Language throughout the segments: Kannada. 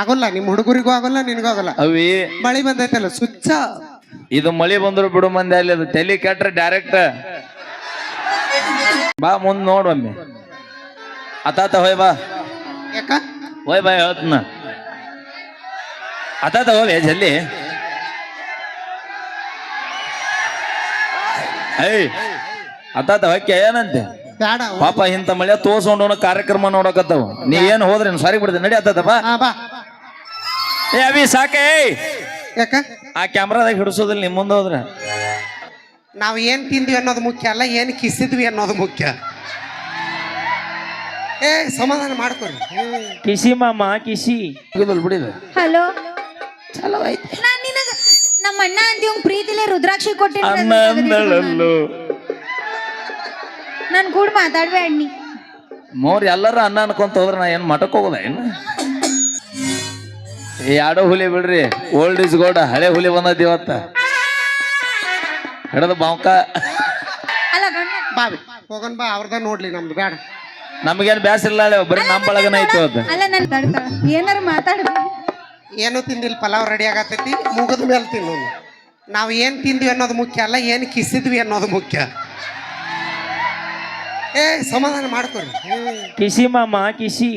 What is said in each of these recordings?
ಆಗೋಲ್ಲ ನಿಮ್ಮ ಹುಡುಗರಿಗೂ ಆಗೋಲ್ಲ ನಿನಗೂ ಆಗೋಲ್ಲ. ಅವಿ. ಮಳಿ ಬಂದೈತಲ್ಲ ಸುಚ್ಚ ಇದು ಮಳಿ ಬಂದ್ರು ಬಿಡು ಮಂದಿ ಅಲ್ಲಿ ಅದು ತಲೆ ಕೆಟ್ರೆ ಡೈರೆಕ್ಟ್ ಬಾ ಮುಂದ್ ನೋಡೊಮ್ಮೆ ಅತಾತ ಹೋಯ್ ಬಾ. ಯಾಕ? ಹೋಯ್ ಬಾ ಹೇಳ್ತನ. ಅತಾತ ಹೋವೆ ಜಲ್ದಿ. ಏಯ್. ಅತಾತ ಹೊಕ್ಕೆ ಏನಂತೆ? ಬ್ಯಾಡ ಪಾಪ ಇಂಥ ಮಳೆ ತೋರ್ಸ್ಕೊಂಡು ಕಾರ್ಯಕ್ರಮ ನೋಡಕತ್ತವು. ನೀ ಏನ್ ಹೋದ್ರಿ ಸಾರಿ ಬಿಡ್ದೆ. ನಡಿ ಅತ್ತಾತಪ್ಪ ಬಾ. ಏ ಅವಿ ಸಾಕೇ? ಯಾಕ? ಆ ಕ್ಯಾಮ್ರಾದಾಗ ಹಿಡಿಸೋದಿಲ್ಲ ನಿಮ್ ಮುಂದೆ ಹೋದ್ರೆ. ನಾವು ಏನು ತಿಂದ್ವಿ ಅನ್ನೋದು ಮುಖ್ಯ ಅಲ್ಲ ಏನು ಕಿಸಿದ್ವಿ ಅನ್ನೋದು ಮುಖ್ಯ. ಏ ಸಮಾಧಾನ ಮಾಡ್ಕೊರಿ. ಹ್ಮ್. ಕಿಸಿ ಮಾಮ ಕಿಸಿ. ಬಿಡಿದ ಹಲೋ? ಚಲೋ ಐತಿ ನಾನ್ ನಿನಗ ನಮ್ಮ ಅಣ್ಣ ಅಂತ ಪ್ರೀತಿಲೇ ಪ್ರೀತಿಲೆ ರುದ್ರಾಕ್ಷಿ ಕೊಟ್ಟಿನಿ ನಾನು ಅಂದಳಲ್ಲು ನನ್ ಕೂಡ ಮಾತಾಡ್ಬೇಡ ನೀ ಮೋರ್ ಎಲ್ಲರೂ ಅನ್ನ ಅನ್ಕೊಂತ ಹೋದ್ರೆ ನಾ ಏನ್ ಮಠಕ್ ಹೋಗೋದ ಏನ್ ಈ ಆಡೋ ಹುಲಿ ಬಿಡ್ರಿ. ಓಲ್ಡ್ ಇಸ್ ಗೋಲ್ಡ್ ಹಳೆ ಹುಲಿ ಬಂದದ ಇವತ್ತ. ಹಿಡದ ಬಾಂಕ ಅಲ್ಲ ಗಂಡ. ಬಾ ಬಿ. ಹೋಗೋಣ ಬಾ ಅವ್ರದ ನೋಡ್ಲಿ ನಮ್ದು ಬೇಡ ನಮಗೇನ್ ಬ್ಯಾಸಿಲ್ಲ ಬರೀ ನಮ್ಮ ಬಳಗನ ಐತಿ ಅದ ಅಲ್ಲ ನನ್ ತಡ್ತಾಳ ಏನಾರ ಮಾತಾಡ್ಬೇಕು ಏನು ತಿಂದಿಲ್ಲ ಪಲಾವ್ ರೆಡಿ ಆಗತೈತಿ ಮುಗಿದ ಮೇಲೆ ತಿನ್ನು. ನಾವು ಏನು ತಿಂದ್ವಿ ಅನ್ನೋದು ಮುಖ್ಯ ಅಲ್ಲ ಏನು ಕಿಸಿದ್ವಿ ಅನ್ನೋದು ಮುಖ್ಯ. ಏ ಸಮಾಧಾನ ಮಾಡ್ಕೊರಿ. ಹ್ಮ್. ಕಿಸಿ ಮಾಮ ಕಿಸಿ.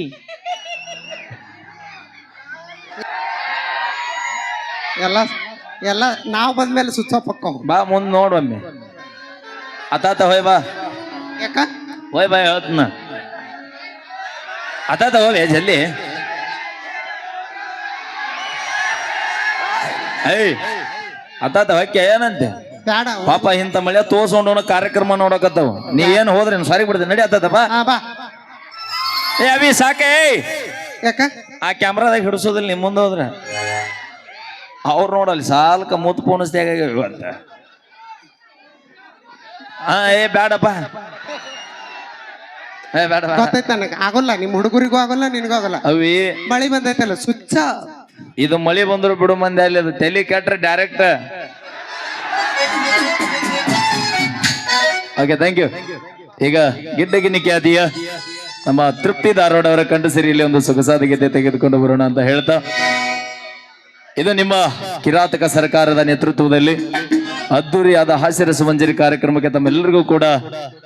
ಎಲ್ಲ ಎಲ್ಲ ನಾವು ಬಂದ್ಮೇಲೆ ಸ್ವಿಚ್ ಆಫ್ ಬಾ ಮುಂದ್ ನೋಡೊಮ್ಮೆ ಅತಾತ ಹೋಯ್ ಬಾ. ಯಾಕ? ಹೋಯ್ ಬಾ ಹೇಳ್ತನ. ಅತಾತ ಹೋವೆ ಜಲ್ದಿ. ಐ ಅತಾತ ಹೊಕ್ಕೆ ಏನಂತೆ? ಬೇಡ ಪಾಪ ಇಂಥ ಮಳೆ ತೋರ್ಸ್ಕೊಂಡು ಕಾರ್ಯಕ್ರಮ ನೋಡಕತ್ತವು. ನೀ ಏನ್ ಹೋದ್ರಿ ಸಾರಿ ಬಿಡ್ದೆ ನಡಿ ಅತ್ತಪ್ಪ ಹಾ ಬಾ. ಏ ಅವಿ ಸಾಕೆ ಯಾಕ? ಆ ಕ್ಯಾಮ್ರಾದಾಗ ಹಿಡಿಸೋದಿಲ್ಲ ನಿಮ್ಮ ಮುಂದೆ ಹೋದ್ರೆ. ಅವ್ರು ನೋಡಲ್ಲಿ ಸಾಲ್ಕ ಮೂತ್ ಪೋಣಿಸ್ದಾಗ ಅಂತ ಹಾ ಏ ಬೇಡಪ್ಪ ಏ ಬೇಡ ಗೊತ್ತೈತೆ ನನಗೆ. ಆಗೋಲ್ಲ ನಿಮ್ಮ ಹುಡುಗರಿಗೂ ಆಗೋಲ್ಲ ನಿನಗೂ ಆಗೋಲ್ಲ. ಅವಿ. ಮಳಿ ಬಂದೈತಲ್ಲ ಸುಚ್ಚ. ಇದು ಮಳಿ ಬಂದ್ರು ಬಿಡು ಮಂದಿ ಅಲ್ಲಿ ಅದು ತಲೆ ಕೆಟ್ರೆ ಡೈರೆಕ್ಟ್ ಓಕೆ ಥ್ಯಾಂಕ್ ಯು ಈಗ ಗಿಡ್ಡಗಿನಿ ಖ್ಯಾತಿಯ ನಮ್ಮ ತೃಪ್ತಿ ಧಾರವಾಡ ಅವರ ಕಂಡು ಇಲ್ಲಿ ಒಂದು ಸೊಗಸಾದ ಗೀತೆ ತೆಗೆದುಕೊಂಡು ಬರೋಣ ಅಂತ ಹೇಳ್ತಾ ಇದು ನಿಮ್ಮ ಕಿರಾತಕ ಸರ್ಕಾರದ ನೇತೃತ್ವದಲ್ಲಿ ಅದ್ದೂರಿಯಾದ ಹಾಸ್ಯರಸ ಮಂಜರಿ ಕಾರ್ಯಕ್ರಮಕ್ಕೆ ತಮ್ಮೆಲ್ಲರಿಗೂ ಕೂಡ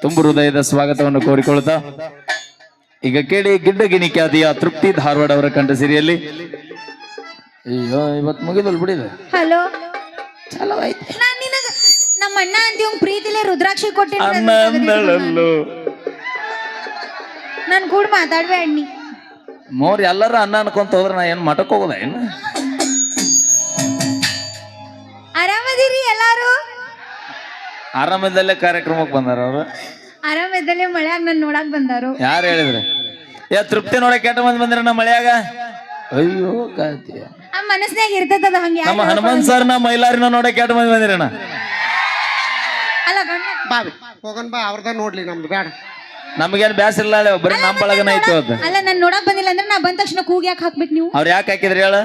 ತುಂಬು ಹೃದಯದ ಸ್ವಾಗತವನ್ನು ಕೋರಿಕೊಳ್ತಾ ಈಗ ಕೇಳಿ ಗಿಡ್ಡಗಿನಿ ಖ್ಯಾತಿಯ ತೃಪ್ತಿ ಧಾರವಾಡ ಅವರ ಕಂಡ ಸಿರಿಯಲ್ಲಿ. ಅಯ್ಯೋ ಇವತ್ತು ಮುಗಿದಲ್ ಬಿಡಿದೆ. ಹಲೋ ಚಲೋ ಆಯ್ತು ನಾನ್ ನಿನಗ ನಮ್ಮ ಅಣ್ಣ ಅಂತ ಪ್ರೀತಿಲೆ ರುದ್ರಾಕ್ಷಿ ನನ್. ಕೂಡ ಮಾತಾಡ್ಬೇಡ ನೀ ಮೋರ್ ಎಲ್ಲರೂ ಅನ್ನ ಅನ್ಕೊಂತ ಹೋದ್ರೆ ನಾ ಏನ್ ಮಠಕ್ ಹೋಗೋದ ಏನ್ ಆರಾಮದಲ್ಲೇ ಕಾರ್ಯಕ್ರಮಕ್ಕೆ ಬಂದಾರ ಅವರು? ಆರಾಮದಲ್ಲೇ ಮಳ್ಯಾಗ ನನ್ನ ನೋಡಕ್ ಬಂದಾರು. ಯಾರು ಹೇಳಿದ್ರೆ? ಯಾ ತೃಪ್ತಿ ನೋಡಕ್ ಕೆಟ್ಟ ಬಂದ್ ಬಂದ್ರ ನಮ್ಮ ಮಳೆಯಾಗ? ಅಯ್ಯೋ ಕಾತಿಯ ಆ ಮನಸ್ನ್ಯಾಗ ಇರ್ತದ ಹಂಗೆ ನಮ್ಮ ಹನುಮಂತ್ ಸರ್ ನಮ್ಮ ಮೈಲಾರಿನ ನೋಡಕ್ ಕೆಟ್ಟ ಮಂದಿ ಬಂದಿರಣ ಅಲ್ಲ ಬಾವಿ ಬಾ ಬಿ. ಅವ್ರದ ನೋಡ್ಲಿ ನಮ್ದು ಬೇಡ. ನಮಗೇನ್ ಬ್ಯಾಸಿಲ್ಲ ಬರೀ ನಮ್ಮ ಬಳಗನ ಐತೆ ಅದು ಅಲ್ಲ ನಾನು ನೋಡಕ್ ಬಂದಿಲ್ಲ ಅಂದ್ರೆ ನಾ ಬಂದ ತಕ್ಷಣ ಕೂಗಿ ಯಾಕೆ ಹಾಕ್ಬೇಕು ನೀವು. ಅವ್ರು ಯಾಕೆ ಹಾಕಿದ್ರಿ ಹೇಳ?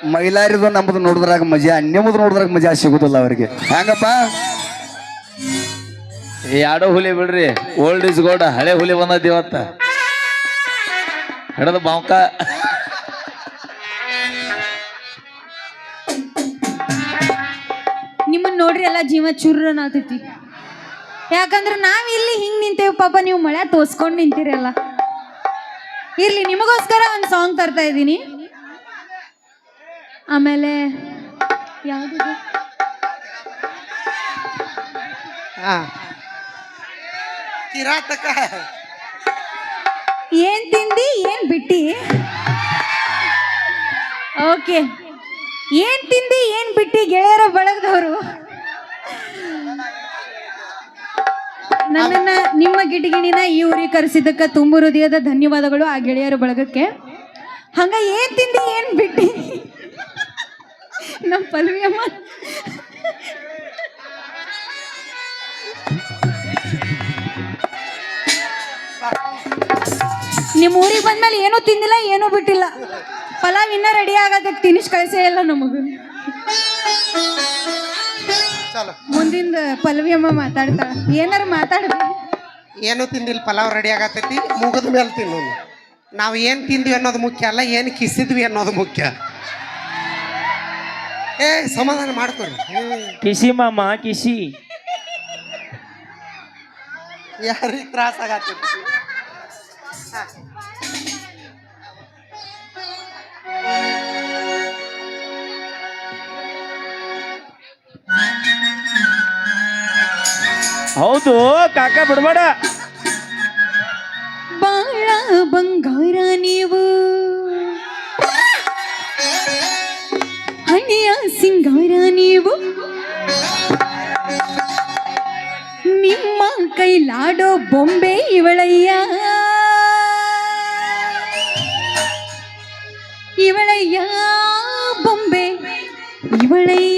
ಮೈಲಾರಿದು ನಮ್ಮದು ನೋಡಿದ್ರಾಗ ಮಜಾ ನಿಮ್ಮದು ನೋಡಿದ್ರಾಗ ಮಜಾ ಸಿಗುದಿಲ್ಲ ಅವ್ರಿಗೆ. ಹೆಂಗಪ್ಪ ಯಾಡೋ ಆಡೋ ಹುಲಿ ಬಿಡ್ರಿ. ಓಲ್ಡ್ ಇಸ್ ಗೋಲ್ಡ್ ಹಳೆ ಹುಲಿ ಬಂದದ ಇವತ್ತ. ಹಿಡದ ಬಾಂಕ ನಿಮ್ಮನ್ನ ನೋಡ್ರಿ ಎಲ್ಲ ಜೀವ ಚುರ್ರನ್ ಯಾಕಂದ್ರೆ ನಾವ್ ಇಲ್ಲಿ ಹಿಂಗ್ ನಿಂತೇವ್ ಪಾಪ ನೀವು ಮಳೆ ತೋರ್ಸ್ಕೊಂಡ್ ನಿಂತಿರಲ್ಲ. ಇರ್ಲಿ ನಿಮಗೋಸ್ಕರ ಒಂದ್ ಸಾಂಗ್ ತರ್ತಾ ಇದ್ದೀನಿ ಆಮೇಲೆ ಯಾವುದು ಹಾ ಕಿರಾತಕ. ಏನ್ ತಿಂದಿ ಏನ್ ಬಿಟ್ಟಿ? ಓಕೆ. ಏನ್ ತಿಂದಿ ಏನ್ ಬಿಟ್ಟಿ ಗೆಳೆಯರ ಬಳಗದವರು? ನನ್ನನ್ನ ನಿಮ್ಮ ಗಿಡಗಿಣಿನ ಈ ಊರಿಗೆ ಕರೆಸಿದ್ದಕ್ಕ ತುಂಬ ಹೃದಯದ ಧನ್ಯವಾದಗಳು ಆ ಗೆಳೆಯರ ಬಳಗಕ್ಕೆ. ಹಂಗ ಏನ್ ತಿಂದಿ ಏನ್ ಬಿಟ್ಟಿ? ನಮ್ಮ ಪಲ್ವಿ ಅಮ್ಮ ನಿಮ್ಮ ಊರಿಗೆ ಬಂದ್ಮೇಲೆ ಏನೂ ತಿಂದಿಲ್ಲ ಏನೂ ಬಿಟ್ಟಿಲ್ಲ. ಪಲಾವ್ ಇನ್ನೂ ರೆಡಿ ಆಗೋದಕ್ಕೆ ತಿನ್ನಿಸ್ ಕಳಿಸೇ ಇಲ್ಲ ನಮಗೆ. ಮುಂದಿಂದ ಪಲ್ವಿ ಅಮ್ಮ ಮಾತಾಡ್ತಾಳ. ಏನಾರು ಮಾತಾಡ್ಬೇಕು ಏನು ತಿಂದಿಲ್ಲ ಪಲಾವ್ ರೆಡಿ ಆಗತ್ತೈತಿ ಮುಗಿದ ಮೇಲೆ ತಿನ್ನೋ ನಾವು ಏನು ತಿಂದ್ವಿ ಅನ್ನೋದು ಮುಖ್ಯ ಅಲ್ಲ ಏನು ಕಿಸಿದ್ವಿ ಅನ್ನೋದು ಮುಖ್ಯ. eh sama dengan marthur, kisi mama kisi, ya hari terasa gitu. tuh kakak berboda. Bara bangga raniwo. ಸಿಂಗಾರ ನೀವು? ನಿಮ್ಮ ಕೈಲಾಡೋ ಬೊಂಬೆ ಇವಳಯ್ಯ. ಇವಳಯ್ಯ ಬೊಂಬೆ. ಇವಳಯ್ಯ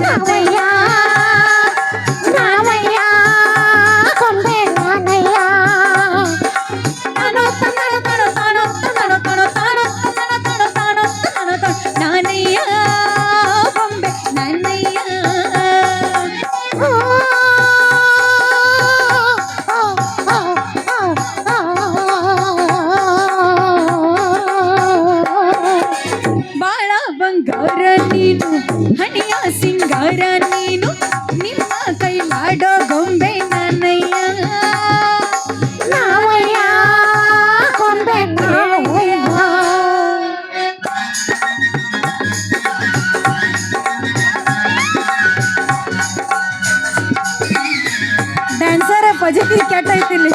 Bye. ಕಟ್ ಐತಿ ಇಲ್ಲಿ.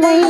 family.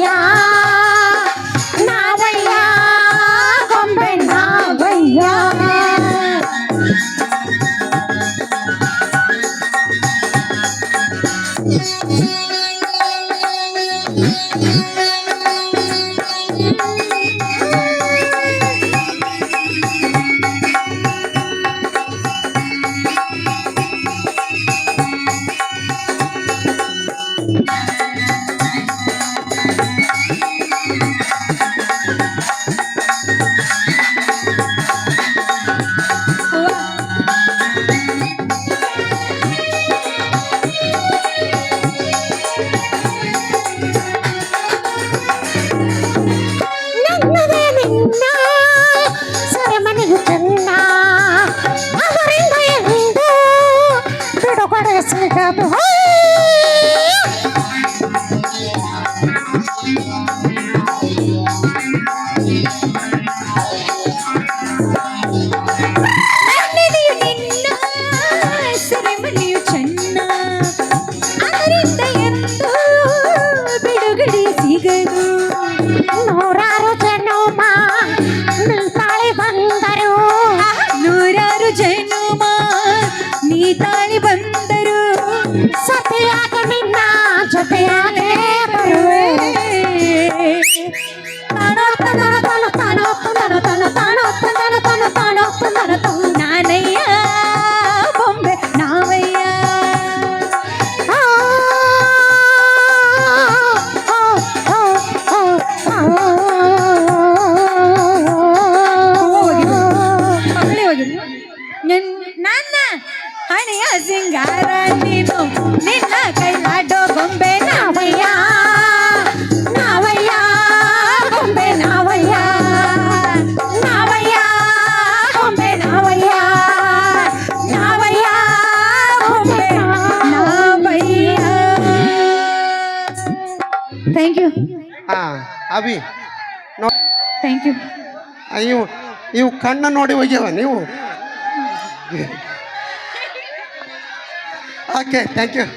ತಾಳಿ ಬಂದ ನೋ ಥ್ಯಾಂಕ್ ಯು ಅಯ್ಯೋ ಇವು ಇವು ಕಣ್ಣ ನೋಡಿ ಹೋಗ್ಯವ ನೀವು. Okay thank you